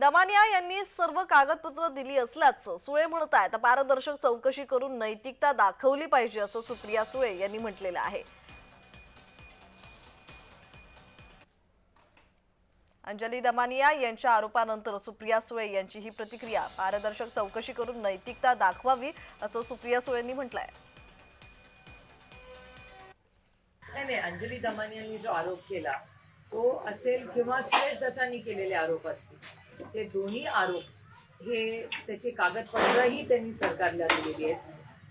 दमानिया यांनी सर्व कागदपत्र दिली असल्याचं सुळे म्हणत आहेत. पारदर्शक चौकशी करून नैतिकता दाखवली पाहिजे असं सुप्रिया सुळे यांनी म्हटलेलं आहे. अंजली दमानिया यांच्या आरोपानंतर सुप्रिया सुळे यांची ही प्रतिक्रिया. पारदर्शक चौकशी करून नैतिकता दाखवावी असं सुप्रिया सुळेंनी म्हटलंय. नाही नाही अंजली दमानियांनी जो आरोप केला तो असेल किंवा सुरेश दसांनी केलेले आरोप असतील. ते दोन्ही आरोप हे त्याचे कागदपत्रही त्यांनी सरकारला दिलेली आहेत.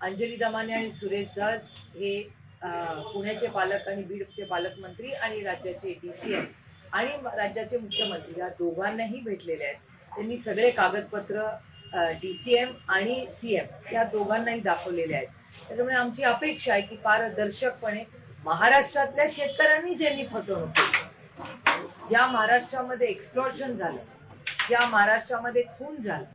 अंजली दमाने आणि सुरेश दास हे पुण्याचे पालक आणि बीडचे पालकमंत्री आणि राज्याचे डी सी आहेत. आणि राज्याचे मुख्यमंत्री या दोघांनाही भेटलेले आहेत. त्यांनी सगळे कागदपत्र डी सी एम आणि सी एम या दोघांनाही दाखवलेले आहेत. त्याच्यामुळे आमची अपेक्षा आहे की पारदर्शकपणे महाराष्ट्रातल्या शेतकऱ्यांनी ज्यांनी फसवणूक केली ज्या महाराष्ट्रामध्ये एक्सप्लॉशन झालं ज्या महाराष्ट्रामध्ये खून झाला.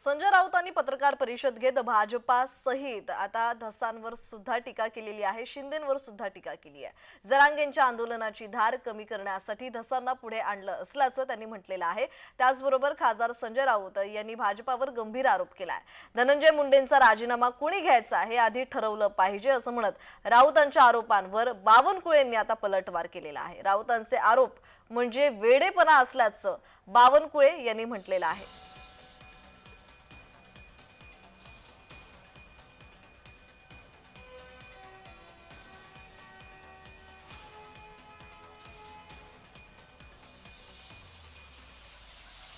संजय राऊतांनी पत्रकार परिषद घेत भाजपा सहित आता धसांवर सुद्धा टीका केलेली आहे शिंदेंवर सुद्धा टीका केली आहे. जरांगेंच्या आंदोलनाची धार कमी करण्यासाठी धसांना पुढे आणलं असल्याचं त्यांनी म्हटलेलं आहे. त्याचबरोबर खासदार संजय राऊत यांनी भाजपावर गंभीर आरोप केला आहे धनंजय मुंडेंचा राजीनामा कोणी घ्यायचा हे आधी ठरवलं पाहिजे असं म्हणत राऊतांच्या आरोपांवर बावनकुळेंनी आता पलटवार केलेला आहे. राऊतांचे आरोप म्हणजे वेडेपणा असल्याचं बावनकुळे यांनी म्हटलेलं आहे.